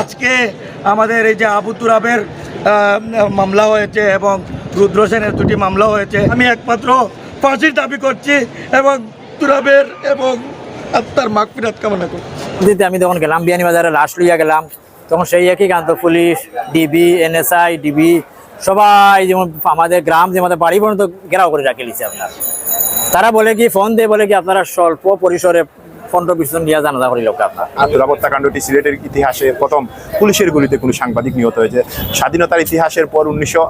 আজকে আমাদের এই যে আবু তুরাবের মামলা হয়েছে এবং রুদ্র সেনের দুটি মামলা হয়েছে, আমি একমাত্র ফাঁসির দাবি করছি এবং তুরাবের এবং আত্মার মাগফিরাত কামনা করছি। আমি তখন গেলাম বিয়ানীবাজারে, লাশ লইয়া গেলাম, তখন সেই একই কান্ত পুলিশ, ডিবি, এনএসআই, ডিবি, সবাই যেমন আমাদের গ্রাম, যে আমাদের বাড়ি পর্যন্ত ঘেরাও করে রাখে লিছে আপনার। তারা বলে কি, ফোন দিয়ে বলে কি, আপনারা স্বল্প পরিসরে পনেরো বিশ জন নিয়ে জানাজা করি লোক আপনার? আর হত্যাকাণ্ডটি সিলেটের ইতিহাসে প্রথম পুলিশের গুলিতে কোনো সাংবাদিক নিহত হয়েছে। স্বাধীনতার ইতিহাসের পর উনিশশো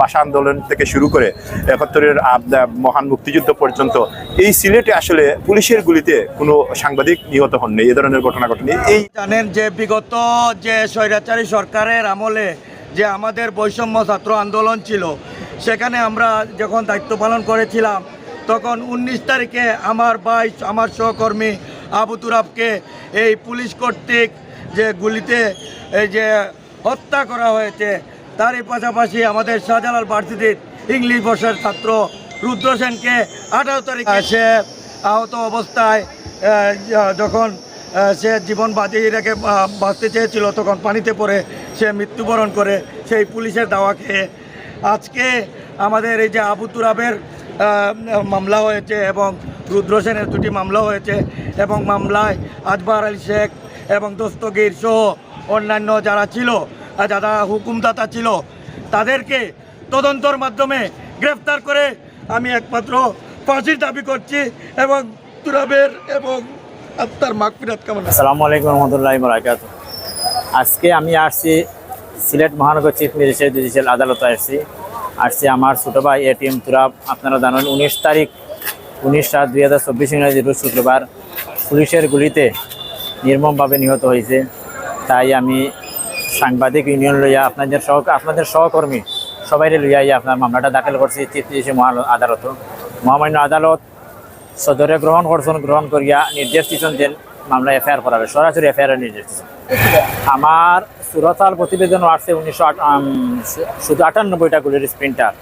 ভাষা আন্দোলন থেকে শুরু করে একাত্তরের মহান মুক্তিযুদ্ধ পর্যন্ত এই সিলেটে আসলে পুলিশের গুলিতে কোনো সাংবাদিক নিহত হননি। এ ধরনের ঘটনা ঘটেনি। এই জানেন যে বিগত যে স্বৈরাচারী সরকারের আমলে যে আমাদের বৈষম্য ছাত্র আন্দোলন ছিল সেখানে আমরা যখন দায়িত্ব পালন করেছিলাম তখন উনিশ তারিখে আমার ভাই, আমার সহকর্মী আবু তুরাবকে এই পুলিশ কর্তৃক যে গুলিতে এই যে হত্যা করা হয়েছে, তারই পাশাপাশি আমাদের শাহজালাল ভার্সিটির ইংলিশ বর্ষের ছাত্র রুদ্র সেনকে আঠারো তারিখে সে আহত অবস্থায় যখন সে জীবন বাঁচিয়ে রেখে বাঁচতে চেয়েছিল, তখন পানিতে পড়ে সে মৃত্যুবরণ করে সেই পুলিশের দাওয়া খেয়ে আজকে আমাদের এই যে আবু তুরাবের মামলা হয়েছে এবং রুদ্র সেনের দুটি মামলা হয়েছে এবং মামলায় আজবার আলী শেখ এবং দস্তগীর সহ অন্যান্য যারা ছিল, যারা হুকুমদাতা ছিল, তাদেরকে তদন্তর মাধ্যমে গ্রেফতার করে আমি একমাত্র ফাঁসির দাবি করছি এবং তুরাবের এবং আত্মার মাগফিরাত কামনা আসসালামু আলাইকুম রহমতুল্লাহ আজকে আমি আসছি সিলেট মহানগর চিফ ম্যাজিস্ট্রেট জুডিশিয়াল আদালতে আসছি। আসছি আমার ছোটো ভাই এটিএম তুরাব। আপনারা জানেন উনিশ তারিখ, উনিশ সাত দুই হাজার চব্বিশ ইংরাজি রোজ শুক্রবার। পুলিশের গুলিতে নির্মমভাবে নিহত হয়েছে। তাই আমি সাংবাদিক ইউনিয়ন লইয়া আপনাদের সহ আপনাদের সহকর্মী সবাই লইয়া ইয়া আপনার মামলাটা দাখিল করছি চিফ ম্যাজিস্ট্রেট মহা আদালত। মহামান্য আদালত সদরে গ্রহণ করছেন, গ্রহণ করিয়া নির্দেশ দিচ্ছেন যে মামলা এফআইআর করাবে, সরাসরি এফআইআর নির্দেশ আমার সুরতাল প্রতিবেদন আসছে উনিশশো শুধু আটানব্বইটা গুলির স্প্রিন্টার।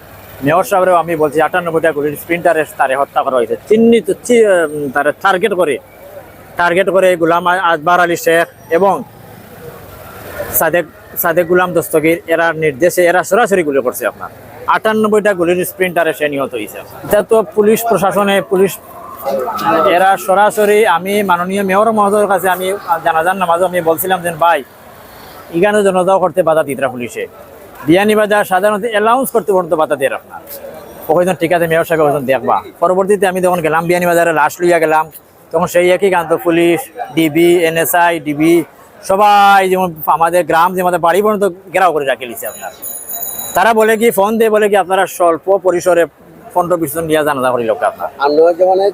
মেয়র সাহেবরেও আমি বলছি আটানব্বইটা গুলির স্প্রিন্টারে তারে হত্যা করা হয়েছে। চিহ্নিত তারে টার্গেট করে টার্গেট করে গুলাম আজবার আলী শেখ এবং সাদেক সাদেক গুলাম দস্তগীর। এরা নির্দেশে, এরা সরাসরি গুলি করছে আপনার। আটানব্বইটা গুলির স্প্রিন্টারে সে নিহত হয়েছে। এটা তো পুলিশ প্রশাসনে, পুলিশ এরা সরাসরি আমি মাননীয় মেয়র মহোদয়ের কাছে আমি জানাজান নামাজও আমি বলছিলাম যে, ভাই এখানে জনতাও করতে বাধা দিতরা পুলিশে। বিয়ানীবাজার সাধারণত অ্যালাউন্স করতে পর্যন্ত বাধা দিয়ে আপনার। ওখানে ঠিক আছে, মেয়র সাহেব ওখানে দেখবা? পরবর্তীতে আমি যখন গেলাম বিয়ানীবাজারে লাশ লইয়া গেলাম, তখন সেই একই কান্ত পুলিশ ডিবি এনএসআই ডিবি সবাই যেমন আমাদের গ্রাম যে আমাদের বাড়ি পর্যন্ত ঘেরাও করে রাখে লিছে আপনার। তারা বলে কি, ফোন দিয়ে বলে কি আপনারা স্বল্প পরিসরে পনেরো বিশ জন নিয়ে জানাজা করি লোক আপনার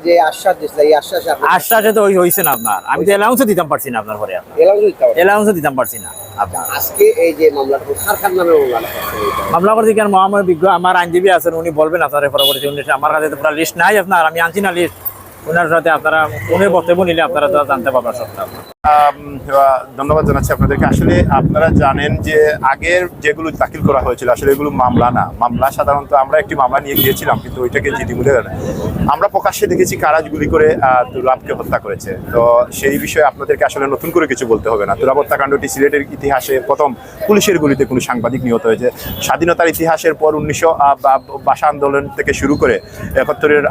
যে আশ্বাস দিছিল এই আশ্বাস আশ্বাসে তো হয়েছে না আপনার। আমি তো অ্যালাউন্সও দিতাম পারছি না আপনার অ্যালাউন্সও দিতাম পারছি না আপনার। আজকে এই যে মামলাটা কার কার নামে মামলাটা করছেন এইটা? মামলা করতে কেন মহাময় বিজ্ঞ আমার আইনজীবী আছেন উনি বলবেন আপনার পরবর্তী উনি আমার কাছে তো পুরো লিস্ট নাই আপনার আমি আনছি না লিস্ট ওনার সাথে আপনারা উনি বক্তব্য নিলে আপনারা জানতে পারবেন সবটা। ধন্যবাদ জানাচ্ছি আপনাদেরকে। আসলে আপনারা জানেন যে আগের যেগুলো দাখিল করা হয়েছিল আসলে এগুলো মামলা না। মামলা সাধারণত আমরা একটি মামলা নিয়ে গিয়েছিলাম কিন্তু ওইটাকে জিডি দেয় আমরা প্রকাশ্যে দেখেছি কারাজ গুলি করে আহ, তুরাবকে হত্যা করেছে। তো সেই বিষয়ে আপনাদেরকে আসলে নতুন করে কিছু বলতে হবে না। তুরাব হত্যাকাণ্ডটি সিলেটের ইতিহাসে প্রথম পুলিশের গুলিতে কোনো সাংবাদিক নিহত হয়েছে। স্বাধীনতার ইতিহাসের পর উনিশশো ভাষা আন্দোলন থেকে শুরু করে একাত্তরের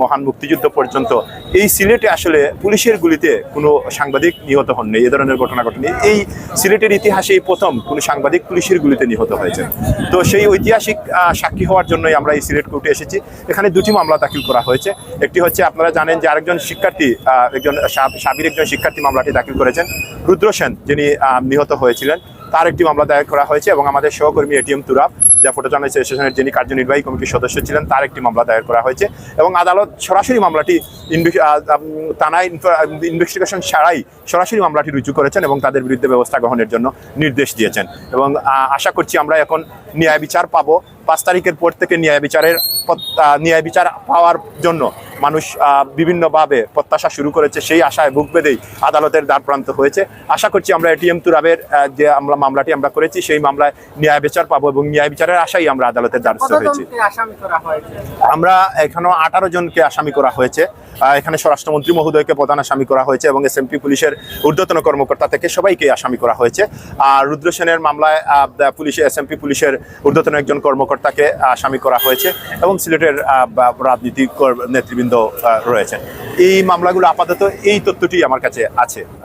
মহান মুক্তিযুদ্ধ পর্যন্ত এই সিলেটে আসলে পুলিশের গুলিতে কোনো সাংবাদিক নিহত হননি, এ ধরনের ঘটনা ঘটেনি। এই সিলেটের ইতিহাসে এই প্রথম কোনো সাংবাদিক পুলিশের গুলিতে নিহত হয়েছে। তো সেই ঐতিহাসিক সাক্ষী হওয়ার জন্যই আমরা এই সিলেট কোর্টে এসেছি। এখানে দুটি মামলা দাখিল করা হয়েছে। একটি হচ্ছে আপনারা জানেন যে আরেকজন শিক্ষার্থী একজন সাব- সাবির একজন শিক্ষার্থী মামলাটি দাখিল করেছেন। রুদ্র সেন, যিনি নিহত হয়েছিলেন, তার একটি মামলা দায়ের করা হয়েছে এবং আমাদের সহকর্মী এটিএম তুরাব যা ফটো জার্নালিস্ট স্টেশনের যিনি কার্যনির্বাহী কমিটির সদস্য ছিলেন, তার একটি মামলা দায়ের করা হয়েছে এবং আদালত সরাসরি মামলাটি থানায় ইনভেস্টিগেশন ছাড়াই সরাসরি মামলাটি রুজু করেছেন এবং তাদের বিরুদ্ধে ব্যবস্থা গ্রহণের জন্য নির্দেশ দিয়েছেন। এবং আশা করছি আমরা এখন ন্যায় বিচার পাবো। পাঁচ তারিখের পর থেকে ন্যায় বিচারের ন্যায় বিচার পাওয়ার জন্য মানুষ আহ, বিভিন্নভাবে প্রত্যাশা শুরু করেছে সেই আশায় বুক বেঁধেই আদালতের দ্বার প্রান্ত হয়েছে। আশা করছি আমরা এটিএম তুরাবের যে আমরা মামলাটি আমরা করেছি সেই মামলায় ন্যায় বিচার পাবো এবং ন্যায় বিচারের আশাই আমরা আদালতের দ্বারস্থ হয়েছি। আসামি করা হয়েছে? আমরা এখানেও আঠারো জনকে আসামি করা হয়েছে। এখানে স্বরাষ্ট্রমন্ত্রী মহোদয়কে প্রধান আসামি করা হয়েছে এবং এসএমপি পুলিশের ঊর্ধ্বতন কর্মকর্তা থেকে সবাইকে আসামি করা হয়েছে। আর রুদ্র সেনের মামলায় আহ, পুলিশে এসএমপি পুলিশের ঊর্ধ্বতন একজন কর্মকর্তাকে আসামি করা হয়েছে এবং সিলেটের আহ, রাজনীতি নেতৃবৃন্দ রয়েছে। এই মামলাগুলো আপাতত এই তথ্যটি আমার কাছে আছে।